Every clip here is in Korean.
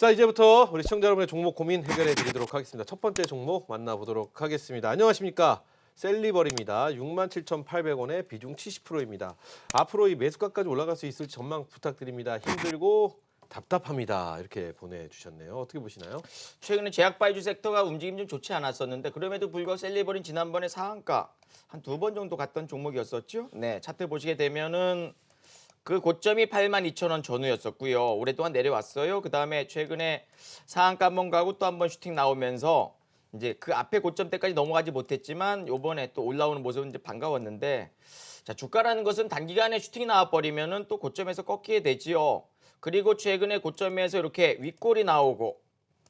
자 이제부터 우리 시청자 여러분의 종목 고민 해결해 드리도록 하겠습니다. 첫 번째 종목 만나보도록 하겠습니다. 안녕하십니까? 셀리버입니다. 67,800원에 비중 70%입니다. 앞으로 이 매수가까지 올라갈 수 있을지 전망 부탁드립니다. 힘들고 답답합니다. 이렇게 보내주셨네요. 어떻게 보시나요? 최근에 제약 바이주 섹터가 움직임 좀 좋지 않았었는데 그럼에도 불구하고 셀리버린 지난번에 상한가 한 두 번 정도 갔던 종목이었었죠. 네, 차트 보시게 되면은 그 고점이 82,000원 전후였었고요. 오랫동안 내려왔어요. 그 다음에 최근에 상한가 한번 가고 또 한 번 슈팅 나오면서 이제 그 앞에 고점 때까지 넘어가지 못했지만 요번에 또 올라오는 모습은 이제 반가웠는데 자, 주가라는 것은 단기간에 슈팅이 나와 버리면은 또 고점에서 꺾이게 되지요. 그리고 최근에 고점에서 이렇게 윗골이 나오고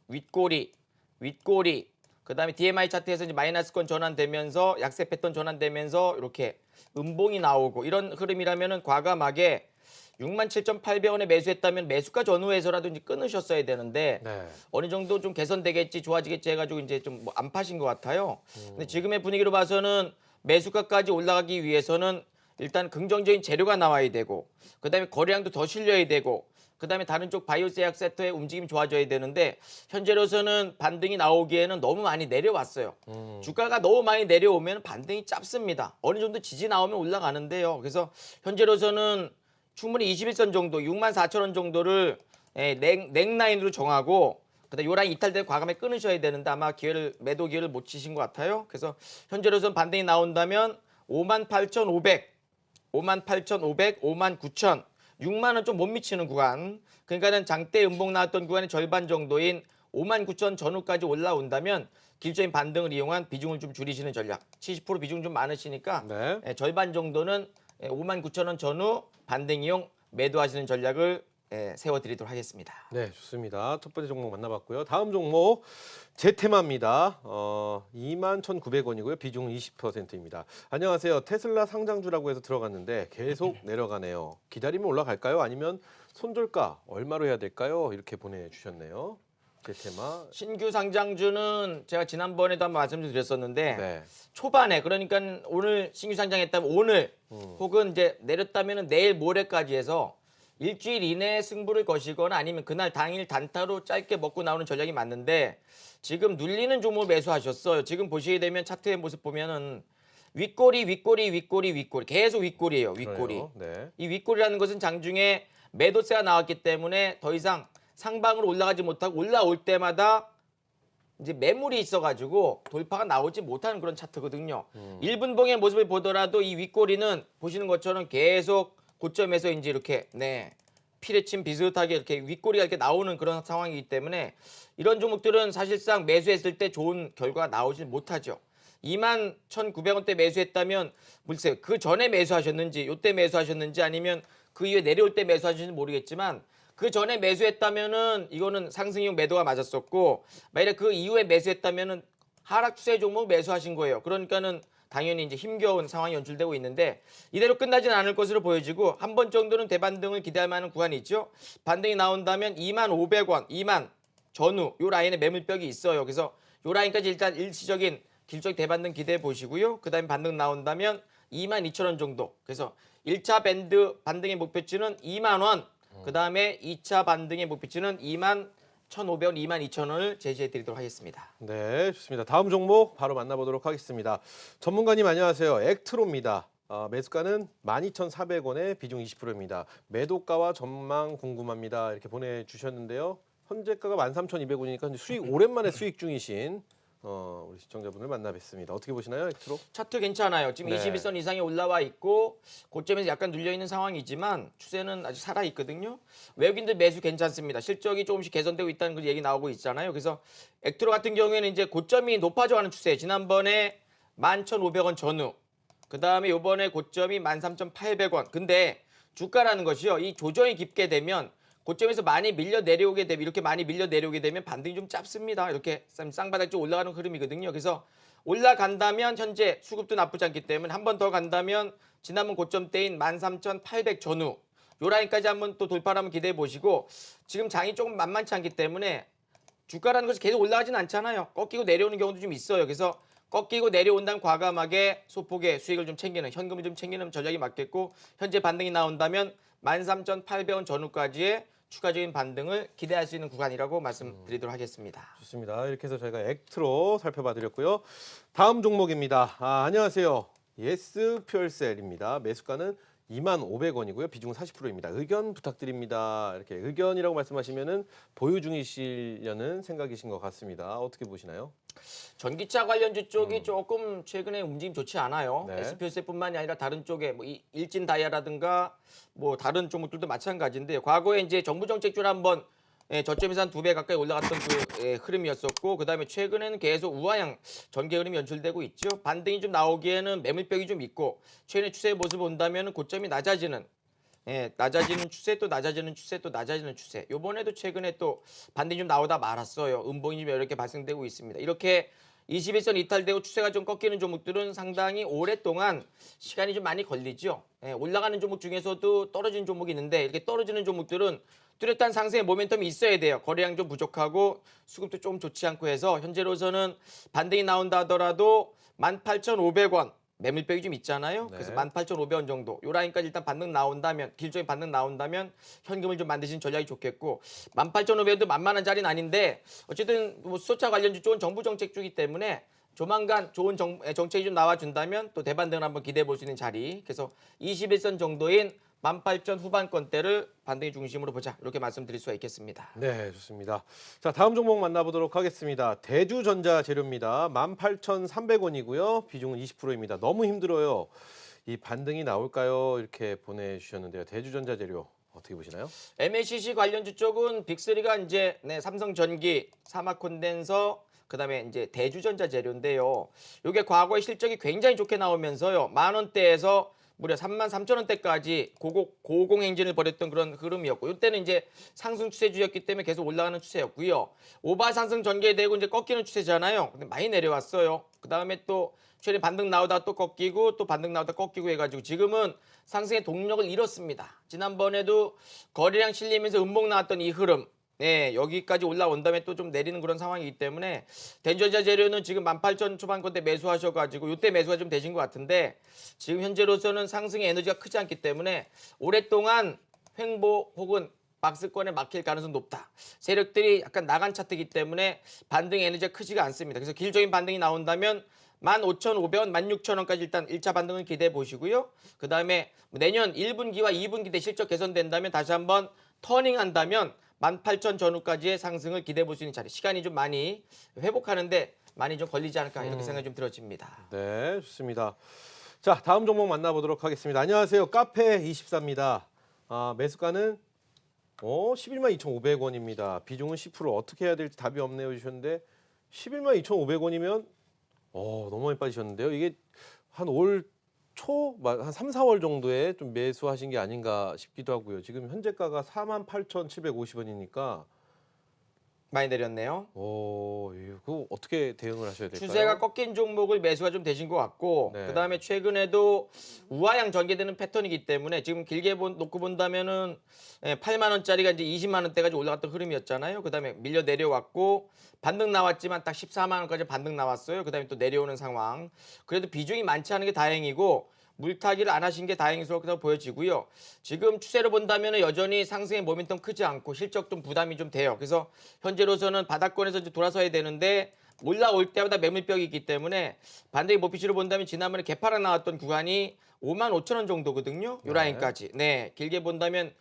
윗꼬리, 윗꼬리, 그다음에 DMI 차트에서 이제 마이너스권 전환되면서 약세 패턴 전환되면서 이렇게 음봉이 나오고 이런 흐름이라면은 과감하게 67,800원에 매수했다면 매수가 전후에서라도 이제 끊으셨어야 되는데 네. 어느 정도 좀 개선되겠지 좋아지겠지 해가지고 이제 좀뭐안 파신 것 같아요. 근데 지금의 분위기로 봐서는 매수가까지 올라가기 위해서는 일단 긍정적인 재료가 나와야 되고 그다음에 거래량도 더 실려야 되고 그다음에 다른 쪽 바이오 제약 섹터의 움직임이 좋아져야 되는데 현재로서는 반등이 나오기에는 너무 많이 내려왔어요. 주가가 너무 많이 내려오면 반등이 짧습니다. 어느 정도 지지 나오면 올라가는데요. 그래서 현재로서는 충분히 21선 정도, 6만 4천 원 정도를 예, 냉, 냉라인으로 정하고 그다음 요 라인 이탈되면 과감히 끊으셔야 되는데 아마 기회를 매도 기회를 못 치신 것 같아요. 그래서 현재로서는 반등이 나온다면 5만 8,500, 5만 8,500, 5만 9천, 6만 원 좀 못 미치는 구간. 그러니까는 장대 음봉 나왔던 구간의 절반 정도인 5만 9천 전후까지 올라온다면 길적인 반등을 이용한 비중을 좀 줄이시는 전략. 70% 비중 좀 많으시니까 네. 예, 절반 정도는 5만 9천 원 전후 반등 이용 매도하시는 전략을 예, 세워드리도록 하겠습니다. 네, 좋습니다. 첫 번째 종목 만나봤고요. 다음 종목 제테마입니다. 어, 21,900원이고요. 비중 20%입니다. 안녕하세요. 테슬라 상장주라고 해서 들어갔는데 계속 내려가네요. 기다리면 올라갈까요? 아니면 손절가 얼마로 해야 될까요? 이렇게 보내주셨네요. 제테마. 신규 상장주는 제가 지난번에도 한번 말씀드렸었는데 네. 초반에 그러니까 오늘 신규 상장했다면 오늘 음. 혹은 이제 내렸다면 내일 모레까지 해서 일주일 이내에 승부를 거시거나 아니면 그날 당일 단타로 짧게 먹고 나오는 전략이 맞는데 지금 눌리는 종목 매수하셨어요. 지금 보시게 되면 차트의 모습 보면은 윗꼬리 윗꼬리 윗꼬리 윗꼬리 계속 윗꼬리예요. 윗꼬리. 그래요. 네. 이 윗골이라는 것은 장중에 매도세가 나왔기 때문에 더 이상 상방으로 올라가지 못하고 올라올 때마다 이제 매물이 있어가지고 돌파가 나오지 못하는 그런 차트거든요. 일 1분봉의 모습을 보더라도 이 윗꼬리는 보시는 것처럼 계속 고점에서 이제 이렇게 네 피레침 비슷하게 이렇게 윗꼬리가 이렇게 나오는 그런 상황이기 때문에 이런 종목들은 사실상 매수했을 때 좋은 결과가 나오지 못하죠. 2만 1,900원대 매수했다면 글쎄요. 그 전에 매수하셨는지 요때 매수하셨는지 아니면 그 이후에 내려올 때 매수하셨는지 모르겠지만 그 전에 매수했다면은 이거는 상승용 매도가 맞았었고 만약 그 이후에 매수했다면은 하락 추세 종목 매수하신 거예요. 그러니까는 당연히 이제 힘겨운 상황이 연출되고 있는데 이대로 끝나지는 않을 것으로 보여지고 한 번 정도는 대반등을 기대할 만한 구간이 있죠. 반등이 나온다면 2만 500원, 2만 전후 요 라인에 매물벽이 있어요. 그래서 요 라인까지 일단 일시적인 길적 대반등 기대해 보시고요. 그다음에 반등 나온다면 2만 2천 원 정도. 그래서 1차 밴드 반등의 목표치는 2만 원. 그다음에 2차 반등의 목표치는 2만 1,500원, 2만 2천 원을 제시해 드리도록 하겠습니다. 네, 좋습니다. 다음 종목 바로 만나보도록 하겠습니다. 전문가님 안녕하세요. 액트로입니다. 어, 매수가는 12,400원에 비중 20%입니다. 매도가와 전망 궁금합니다. 이렇게 보내주셨는데요. 현재가가 13,200원이니까 수익 오랜만에 수익 중이신 어, 우리 시청자분을 만나 뵙습니다. 어떻게 보시나요, 액트로? 차트 괜찮아요. 지금 네. 21선 이상에 올라와 있고 고점에서 약간 눌려 있는 상황이지만 추세는 아직 살아 있거든요. 외국인들 매수 괜찮습니다. 실적이 조금씩 개선되고 있다는 그 얘기 나오고 있잖아요. 그래서 액트로 같은 경우에는 이제 고점이 높아져가는 추세. 지난번에 11,500원 전후. 그 다음에 요번에 고점이 13,800원. 근데 주가라는 것이요. 이 조정이 깊게 되면 고점에서 많이 밀려 내려오게 되면 이렇게 많이 밀려 내려오게 되면 반등이 좀 짧습니다. 이렇게 쌍- 쌍바닥 쪽 올라가는 흐름이거든요. 그래서 올라간다면 현재 수급도 나쁘지 않기 때문에 한 번 더 간다면 지난번 고점대인 13,800 전후 요 라인까지 한번 또 돌파를 한번 기대해 보시고 지금 장이 조금 만만치 않기 때문에 주가라는 것이 계속 올라가진 않잖아요. 꺾이고 내려오는 경우도 좀 있어요. 그래서 꺾이고 내려온다면 과감하게 소폭의 수익을 좀 챙기는 현금을 좀 챙기는 전략이 맞겠고 현재 반등이 나온다면 13,800원 전후까지의 추가적인 반등을 기대할 수 있는 구간이라고 말씀드리도록 하겠습니다. 좋습니다. 이렇게 해서 저희가 액트로 살펴봐 드렸고요. 다음 종목입니다. 아, 안녕하세요. 예스 퓨얼셀입니다. 매수가는 25,500원이고요. 비중은 40%입니다. 의견 부탁드립니다. 이렇게 의견이라고 말씀하시면은 보유 중이시려는 생각이신 것 같습니다. 어떻게 보시나요? 전기차 관련주 쪽이 조금 최근에 움직임 좋지 않아요. 네. SPS뿐만이 아니라 다른 쪽에 뭐 이- 일진 다이아라든가 뭐 다른 종목들도 마찬가지인데 과거에 이제 정부 정책줄 한번 예, 저점에서 한 두 배 가까이 올라갔던 그 예, 흐름이었었고 그다음에 최근에는 계속 우하향 전개 흐름이 연출되고 있죠. 반등이 좀 나오기에는 매물벽이 좀 있고 최근의 추세의 모습을 본다면 고점이 낮아지는 예, 낮아지는 추세 또 낮아지는 추세 또 낮아지는 추세. 요번에도 최근에 또 반등이 좀 나오다 말았어요. 음봉이 좀개 발생되고 있습니다. 이렇게 21선 이탈되고 추세가 좀 꺾이는 종목들은 상당히 오랫동안 시간이 좀 많이 걸리죠. 예, 올라가는 종목 중에서도 떨어지는 종목이 있는데 이렇게 떨어지는 종목들은 뚜렷한 상승의 모멘텀이 있어야 돼요. 거래량 좀 부족하고 수급도 좀 좋지 않고 해서 현재로서는 반등이 나온다 하더라도 18,500원 매물벽이 좀 있잖아요. 네. 그래서 18,500원 정도. 요 라인까지 일단 반등 나온다면 길적인 반등 나온다면 현금을 좀 만드시는 전략이 좋겠고 18,500원도 만만한 자리는 아닌데 어쨌든 뭐 수소차 관련주 좋은 정부 정책 주기 때문에 조만간 좋은 정, 에, 정책이 좀 나와준다면 또 대반등을 한번 기대해 볼 수 있는 자리. 그래서 21선 정도인 18,000 후반권대를 반등의 중심으로 보자. 이렇게 말씀드릴 수가 있겠습니다. 네, 좋습니다. 자, 다음 종목 만나보도록 하겠습니다. 대주전자 재료입니다. 18,300원이고요. 비중은 20%입니다. 너무 힘들어요. 이 반등이 나올까요? 이렇게 보내주셨는데요. 대주전자 재료 어떻게 보시나요? MACC 관련주 쪽은 빅3가 이제 네, 삼성전기, 사마콘덴서, 그다음에 이제 대주전자 재료인데요. 이게 과거에 실적이 굉장히 좋게 나오면서요. 만 원대에서 무려 3만 3천 원대까지 고고, 고공 행진을 벌였던 그런 흐름이었고 이때는 이제 상승 추세주였기 때문에 계속 올라가는 추세였고요. 오바 상승 전개되고 이제 꺾이는 추세잖아요. 근데 많이 내려왔어요. 그다음에 또 최근에 반등 나오다 또 꺾이고 또 반등 나오다 꺾이고 해가지고 지금은 상승의 동력을 잃었습니다. 지난번에도 거래량 실리면서 음봉 나왔던 이 흐름 네, 여기까지 올라온 다음에 또 좀 내리는 그런 상황이기 때문에 대전자 재료는 지금 18,000 초반권대 매수하셔가지고 이때 매수가 좀 되신 것 같은데 지금 현재로서는 상승의 에너지가 크지 않기 때문에 오랫동안 횡보 혹은 박스권에 막힐 가능성이 높다. 세력들이 약간 나간 차트이기 때문에 반등의 에너지가 크지가 않습니다. 그래서 길적인 반등이 나온다면 15,500원, 16,000원까지 일단 1차 반등을 기대해 보시고요. 그 다음에 내년 1분기와 2분기 때 실적 개선된다면 다시 한번 터닝한다면 18,000 전후까지의 상승을 기대해 볼 수 있는 자리. 시간이 좀 많이 회복하는데 많이 좀 걸리지 않을까 이렇게 생각이 좀 들어집니다. 네, 좋습니다. 자, 다음 종목 만나보도록 하겠습니다. 안녕하세요. 카페 24입니다. 아, 매수가는 어, 11만 2,500원입니다. 비중은 10% 어떻게 해야 될지 답이 없네요 주셨는데 11만 2,500원이면 어, 너무 많이 빠지셨는데요. 이게 한 올 초, 한 3, 4월 정도에 좀 매수하신 게 아닌가 싶기도 하고요. 지금 현재가가 4만 8,750원이니까 많이 내렸네요. 어, 이거 어떻게 대응을 하셔야 될까요? 추세가 꺾인 종목을 매수가 좀 되신 것 같고 네. 그다음에 최근에도 우하향 전개되는 패턴이기 때문에 지금 길게 본, 놓고 본다면은 예, 8만 원짜리가 이제 20만 원대까지 올라갔던 흐름이었잖아요. 그다음에 밀려 내려왔고 반등 나왔지만 딱 14만 원까지 반등 나왔어요. 그다음에 또 내려오는 상황. 그래도 비중이 많지 않은 게 다행이고 물타기를 안 하신 게 다행스럽다고 보여지고요. 지금 추세를 본다면 여전히 상승의 모멘텀 크지 않고 실적 좀 부담이 좀 돼요. 그래서 현재로서는 바닥권에서 이제 돌아서야 되는데 올라올 때마다 매물벽이 있기 때문에 반대의 모피시를 본다면 지난번에 개파락 나왔던 구간이 5만 5천 원 정도거든요. 요 네. 라인까지. 네, 길게 본다면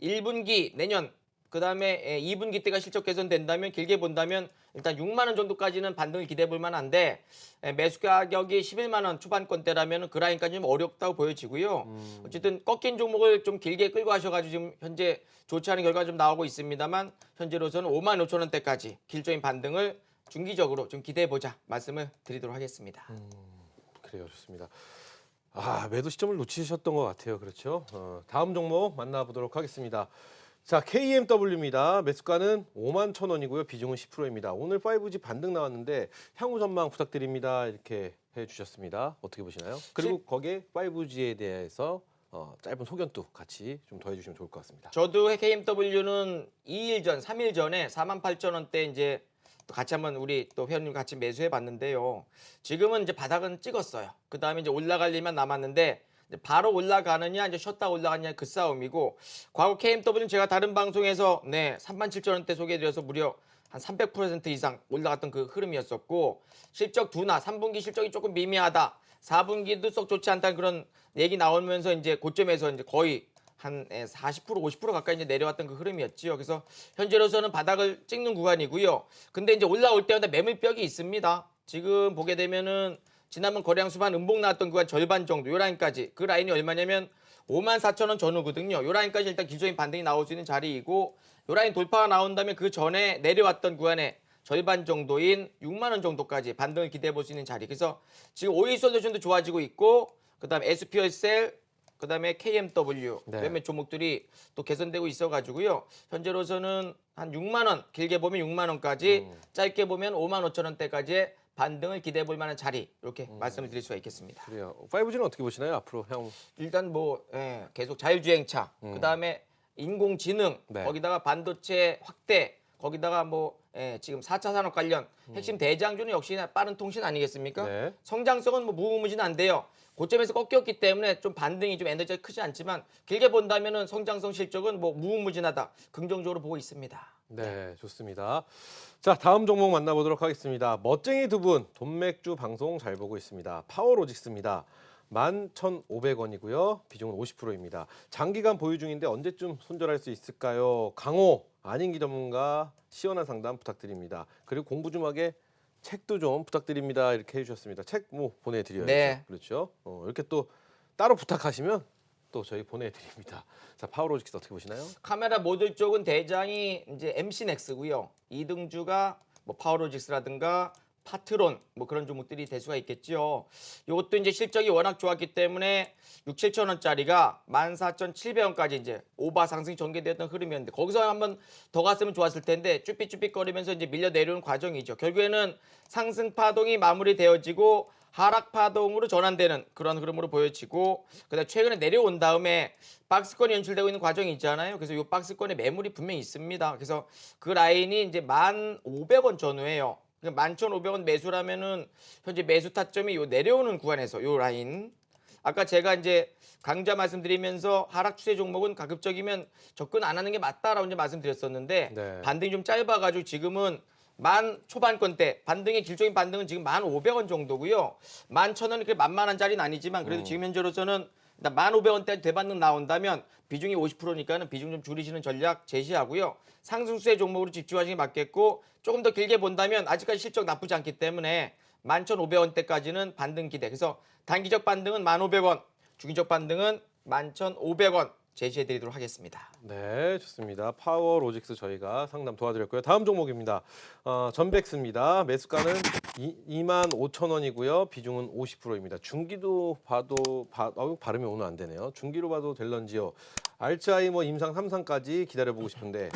1분기 내년 그 다음에 2분기 때가 실적 개선된다면 길게 본다면 일단 6만 원 정도까지는 반등을 기대해 볼 만한데 에, 매수 가격이 11만 원 초반권대라면 그 라인까지 좀 어렵다고 보여지고요. 어쨌든 꺾인 종목을 좀 길게 끌고 하셔가지고 지금 현재 좋지 않은 결과가 좀 나오고 있습니다만 현재로서는 5만 5천 원대까지 길적인 반등을 중기적으로 좀 기대해 보자 말씀을 드리도록 하겠습니다. 그래요, 좋습니다. 아 매도 시점을 놓치셨던 것 같아요. 그렇죠. 어, 다음 종목 만나보도록 하겠습니다. 자 KMW입니다. 매수가는 5만 천 원이고요. 비중은 10%입니다. 오늘 5G 반등 나왔는데 향후 전망 부탁드립니다. 이렇게 해주셨습니다. 어떻게 보시나요? 그리고 거기에 5G에 대해서 어, 짧은 소견도 같이 좀 더해주시면 좋을 것 같습니다. 저도 KMW는 2일 전, 3일 전에 4만 8천 원대 이제 또 같이 한번 우리 또 회원님 같이 매수해 봤는데요. 지금은 이제 바닥은 찍었어요. 그 다음에 이제 올라갈 일만 남았는데 바로 올라가느냐 이제 쉬었다 올라가느냐 그 싸움이고 과거 KMW는 제가 다른 방송에서 네 3만 7천 원대 소개해드려서 무려 한 300% 이상 올라갔던 그 흐름이었었고 실적 둔화 3분기 실적이 조금 미미하다 4분기도 썩 좋지 않다는 그런 얘기 나오면서 이제 고점에서 이제 거의 한 40% 50% 가까이 이제 내려왔던 그 흐름이었지요. 그래서 현재로서는 바닥을 찍는 구간이고요. 근데 이제 올라올 때마다 매물벽이 있습니다. 지금 보게 되면은 지난번 거래량 수반 음봉 나왔던 구간 절반 정도 요 라인까지 그 라인이 얼마냐면 5만 4천 원 전후거든요. 요 라인까지 일단 기존적인 반등이 나올 수 있는 자리이고 요 라인 돌파가 나온다면 그 전에 내려왔던 구간에 절반 정도인 6만 원 정도까지 반등을 기대해 볼 수 있는 자리. 그래서 지금 오일 솔루션도 좋아지고 있고 그다음에 SPL셀 그다음에 KMW 네. 몇몇 종목들이 또 개선되고 있어 가지고요. 현재로서는 한 6만 원 길게 보면 6만 원까지 짧게 보면 5만 5천 원대까지의 반등을 기대해 볼 만한 자리 이렇게 말씀을 드릴 수가 있겠습니다. 그래요. 5G는 어떻게 보시나요? 앞으로 향후. 일단 뭐 예, 계속 자율주행차 그다음에 인공지능 네. 거기다가 반도체 확대 거기다가 뭐 예, 지금 4차 산업 관련 핵심 대장주는 역시 빠른 통신 아니겠습니까? 네. 성장성은 뭐 무궁무진한데요. 고점에서 꺾였기 때문에 좀 반등이 좀 에너지가 크지 않지만 길게 본다면은 성장성 실적은 뭐 무궁무진하다 긍정적으로 보고 있습니다. 네, 좋습니다. 자, 다음 종목 만나보도록 하겠습니다. 멋쟁이 두 분, 돈맥주 방송 잘 보고 있습니다. 파워로직스입니다. 11,500원이고요. 비중은 50%입니다. 장기간 보유 중인데 언제쯤 손절할 수 있을까요? 강호, 안인기 전문가 시원한 상담 부탁드립니다. 그리고 공부 좀 하게 책도 좀 부탁드립니다. 이렇게 해주셨습니다. 책 뭐 보내드려야죠. 네. 그렇죠. 어, 이렇게 또 따로 부탁하시면 또 저희 보내드립니다. 자, 파워로직스 어떻게 보시나요? 카메라 모듈 쪽은 대장이 이제 MC 넥스고요. 이등주가 뭐 파워로직스라든가 파트론 뭐 그런 종목들이 될 수가 있겠죠. 이것도 이제 실적이 워낙 좋았기 때문에 6, 7천 원짜리가 14,700원까지 이제 오바 상승이 전개되었던 흐름이었는데 거기서 한번 더 갔으면 좋았을 텐데 쭈삣쭈삣거리면서 이제 밀려 내려오는 과정이죠. 결국에는 상승 파동이 마무리되어지고 하락 파동으로 전환되는 그런 흐름으로 보여지고 그다음 최근에 내려온 다음에 박스권이 연출되고 있는 과정이 있잖아요. 그래서 이 박스권에 매물이 분명히 있습니다. 그래서 그 라인이 이제 1,500원 전후예요. 11,500원 매수라면은 현재 매수 타점이 요 내려오는 구간에서 요 라인 아까 제가 이제 강좌 말씀드리면서 하락 추세 종목은 가급적이면 접근 안 하는 게 맞다라고 이제 말씀드렸었는데 네. 반등이 좀 짧아가지고 지금은 만 초반권대 반등의 길적인 반등은 지금 만 오백 원 정도고요. 만 천 원이 그렇게 만만한 자리는 아니지만 그래도 지금 현재로서는 만 오백 원대 대반등 나온다면 비중이 50%니까는 비중 좀 줄이시는 전략 제시하고요. 상승수의 종목으로 집중하시는 게 맞겠고 조금 더 길게 본다면 아직까지 실적 나쁘지 않기 때문에 11,500원대까지는 반등 기대. 그래서 단기적 반등은 1,500원, 중기적 반등은 11,500원 제시해 드리도록 하겠습니다. 네, 좋습니다. 파워 로직스 저희가 상담 도와드렸고요. 다음 종목입니다. 어, 전백스입니다. 매수가는 2, 만 5천 원이고요. 비중은 50%입니다. 중기도 봐도 바, 어, 발음이 오늘 안 되네요. 중기로 봐도 될런지요. 알츠하이머 임상 3상까지 기다려보고 싶은데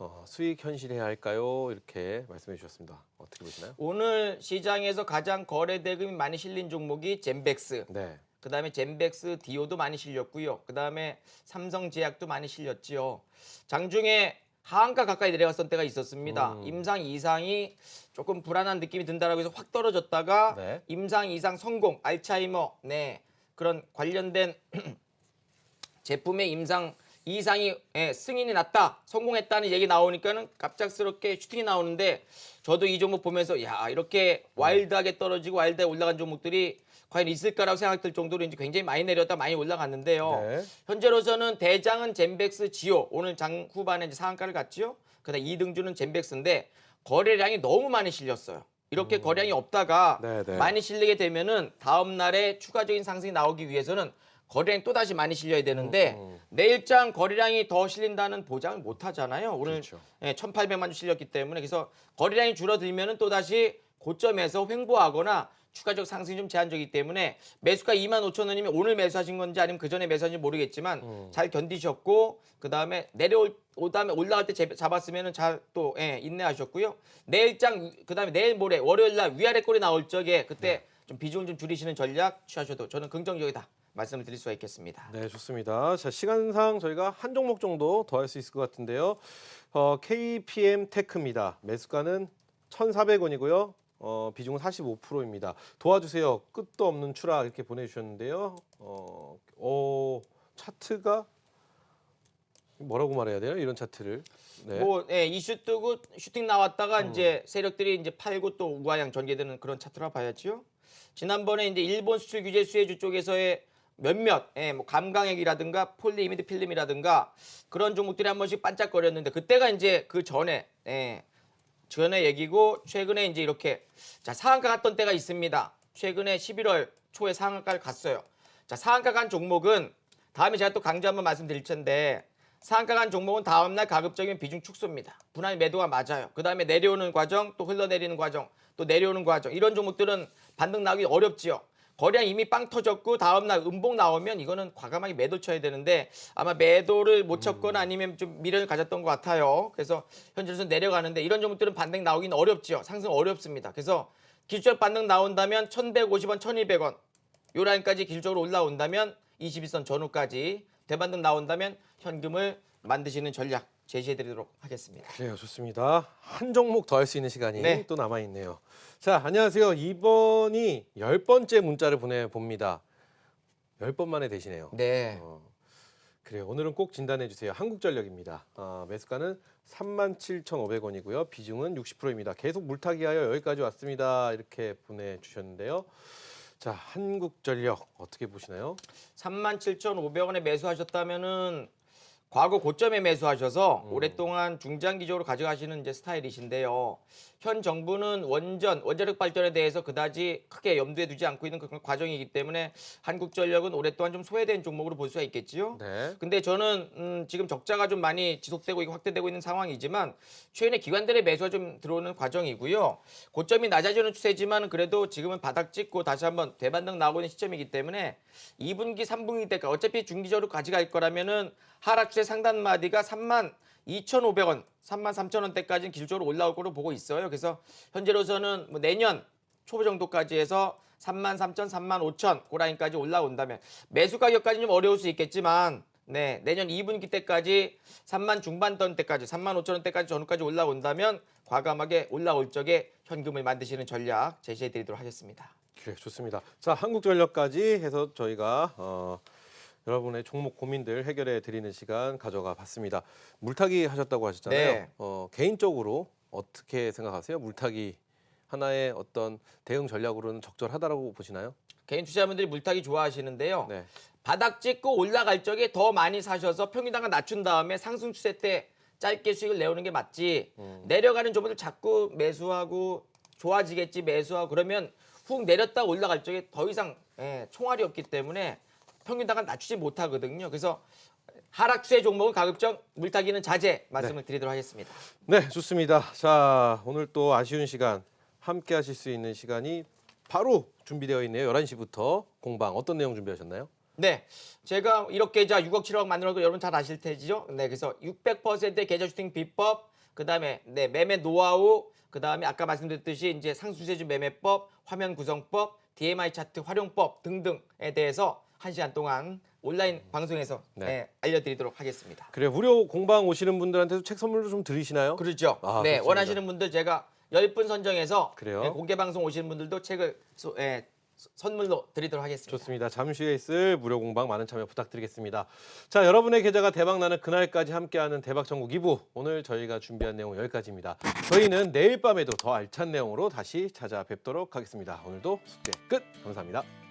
어, 수익 현실해야 할까요? 이렇게 말씀해 주셨습니다. 어떻게 보시나요? 오늘 시장에서 가장 거래 대금이 많이 실린 종목이 젠백스. 네, 그다음에 젠백스 디오도 많이 실렸고요. 그다음에 삼성제약도 많이 실렸지요. 장중에 하한가 가까이 내려갔던 때가 있었습니다. 음. 임상 이상이 조금 불안한 느낌이 든다라고 해서 확 떨어졌다가 네. 임상 이상 성공, 알츠하이머, 네 그런 관련된 제품의 임상 이상이 예, 승인이 났다, 성공했다는 얘기 나오니까는 갑작스럽게 슈팅이 나오는데 저도 이 종목 보면서 야 이렇게 와일드하게 떨어지고 와일드하게 올라간 종목들이 과연 있을까라고 생각될 정도로 이제 굉장히 많이 내렸다 많이 올라갔는데요. 네. 현재로서는 대장은 젠백스 지오 오늘 장 후반에 이제 상한가를 갔지요. 그다음 2등주는 젠백스인데 거래량이 너무 많이 실렸어요. 이렇게 거량이 없다가 네, 네. 많이 실리게 되면은 다음 날에 추가적인 상승이 나오기 위해서는 거래량이 또 다시 많이 실려야 되는데 음, 음. 내일장 거래량이 더 실린다는 보장을 못 하잖아요. 오늘 그렇죠. 예, 1,800만 주 실렸기 때문에 그래서 거래량이 줄어들면은 또 다시 고점에서 횡보하거나 추가적 상승이 좀 제한적이기 때문에 매수가 2만 5천 원이면 오늘 매수하신 건지 아니면 그 전에 매수하신지 모르겠지만 음. 잘 견디셨고 그 다음에 내려올 오 다음에 올라갈 때 제- 잡았으면은 잘또 예, 인내하셨고요. 내일장 그 다음에 내일 모레 월요일 날 위아래 꼴이 나올 적에 그때 네. 좀 비중을 좀 줄이시는 전략 취하셔도 저는 긍정적이다 말씀을 드릴 수가 있겠습니다. 네, 좋습니다. 자, 시간상 저희가 한 종목 정도 더 할 수 있을 것 같은데요. 어, KPM 테크입니다. 매수가는 1,400원이고요. 어, 비중은 45%입니다. 도와주세요. 끝도 없는 추락 이렇게 보내주셨는데요. 어, 어, 차트가 뭐라고 말해야 돼요? 이런 차트를. 네. 뭐 예, 이슈 뜨고 슈팅 나왔다가 이제 세력들이 이제 팔고 또 우아양 전개되는 그런 차트라 봐야죠. 지난번에 이제 일본 수출 규제 수혜주 쪽에서의 몇몇 예, 뭐 감강액이라든가 폴리이미드 필름이라든가 그런 종목들이 한 번씩 반짝거렸는데 그때가 이제 그 전에 예, 전에 얘기고 최근에 이제 이렇게 자 상한가 갔던 때가 있습니다. 최근에 11월 초에 상한가를 갔어요. 자 상한가 간 종목은 다음에 제가 또 강조 한번 말씀드릴 텐데 상한가 간 종목은 다음날 가급적이면 비중 축소입니다. 분할 매도가 맞아요. 그 다음에 내려오는 과정, 또 흘러내리는 과정, 또 내려오는 과정 이런 종목들은 반등 나오기 어렵지요. 거래량 이미 빵 터졌고 다음날 음봉 나오면 이거는 과감하게 매도 쳐야 되는데 아마 매도를 못 쳤거나 아니면 좀 미련을 가졌던 것 같아요. 그래서 현재로서 내려가는데 이런 종목들은 반등 나오기는 어렵지요. 상승 어렵습니다. 그래서 기술적 반등 나온다면 1,150원, 1,200원 요 라인까지 기술적으로 올라온다면 21선 전후까지 대반등 나온다면 현금을 만드시는 전략 제시해드리도록 하겠습니다. 그래요, 좋습니다. 한 종목 더 할 수 있는 시간이 네. 또 남아 있네요. 자, 안녕하세요. 이번이 열 번째 문자를 보내 봅니다. 열 번 만에 되시네요. 네. 어, 그래요. 오늘은 꼭 진단해 주세요. 한국전력입니다. 아, 매수가는 37,500원이고요. 비중은 60%입니다. 계속 물타기하여 여기까지 왔습니다. 이렇게 보내주셨는데요. 자, 한국전력 어떻게 보시나요? 37,500원에 매수하셨다면은 과거 고점에 매수하셔서 음. 오랫동안 중장기적으로 가져가시는 이제 스타일이신데요. 현 정부는 원전, 원자력 발전에 대해서 그다지 크게 염두에 두지 않고 있는 그런 과정이기 때문에 한국전력은 오랫동안 좀 소외된 종목으로 볼 수가 있겠지요. 네. 근데 저는 음, 지금 적자가 좀 많이 지속되고 있고 확대되고 있는 상황이지만 최근에 기관들의 매수가 좀 들어오는 과정이고요. 고점이 낮아지는 추세지만 그래도 지금은 바닥 찍고 다시 한번 대반등 나오고 있는 시점이기 때문에 2분기, 3분기 때까지 어차피 중기적으로 가져갈 거라면은 하락 추세 상단 마디가 3만 2,500원, 3만 3천 원대까지는 기술적으로 올라올 거로 보고 있어요. 그래서 현재로서는 뭐 내년 초 정도까지 해서 3만 3천, 3만 5천 그 라인까지 올라온다면 매수 가격까지는 좀 어려울 수 있겠지만 네 내년 2분기 때까지 3만 중반던 때까지 3만 5천 원대까지 전후까지 올라온다면 과감하게 올라올 적에 현금을 만드시는 전략 제시해 드리도록 하겠습니다. 그래 좋습니다. 자 한국전력까지 해서 저희가 어, 여러분의 종목 고민들 해결해 드리는 시간 가져가 봤습니다. 물타기 하셨다고 하셨잖아요. 네. 어, 개인적으로 어떻게 생각하세요? 물타기 하나의 어떤 대응 전략으로는 적절하다라고 보시나요? 개인 투자자분들이 물타기 좋아하시는데요. 네. 바닥 찍고 올라갈 적에 더 많이 사셔서 평균당을 낮춘 다음에 상승 추세 때 짧게 수익을 내오는 게 맞지. 내려가는 종목들 자꾸 매수하고 좋아지겠지 매수하고 그러면 훅 내렸다 올라갈 적에 더 이상 예, 총알이 없기 때문에 평균당을 낮추지 못하거든요. 그래서 하락 추세 종목은 가급적 물타기는 자제 말씀을 드리도록 하겠습니다. 네, 좋습니다. 자, 오늘 또 아쉬운 시간 함께 하실 수 있는 시간이 바로 준비되어 있네요. 11시부터 공방 어떤 내용 준비하셨나요? 네, 제가 이렇게 자 6억 7억 만들어 거 여러분 잘 아실 테지요. 네, 그래서 600%의 계좌 슈팅 비법, 그다음에 네 매매 노하우, 그다음에 아까 말씀드렸듯이 이제 상수세주 매매법, 화면 구성법, DMI 차트 활용법 등등에 대해서 한 시간 동안 온라인 방송에서 네. 네, 알려드리도록 하겠습니다. 그래 무료 공방 오시는 분들한테도 책 선물로 좀 들으시나요? 그렇죠. 아, 네, 좋습니다. 원하시는 분들 제가 10분 선정해서 그래요? 네, 공개 방송 오시는 분들도 책을 소- 예, 선물로 드리도록 하겠습니다. 좋습니다. 잠시 후에 있을 무료 공방 많은 참여 부탁드리겠습니다. 자, 여러분의 계좌가 대박 나는 그날까지 함께하는 대박 전국 2부 오늘 저희가 준비한 내용 여기까지입니다. 저희는 내일 밤에도 더 알찬 내용으로 다시 찾아뵙도록 하겠습니다. 오늘도 숙제 끝. 감사합니다.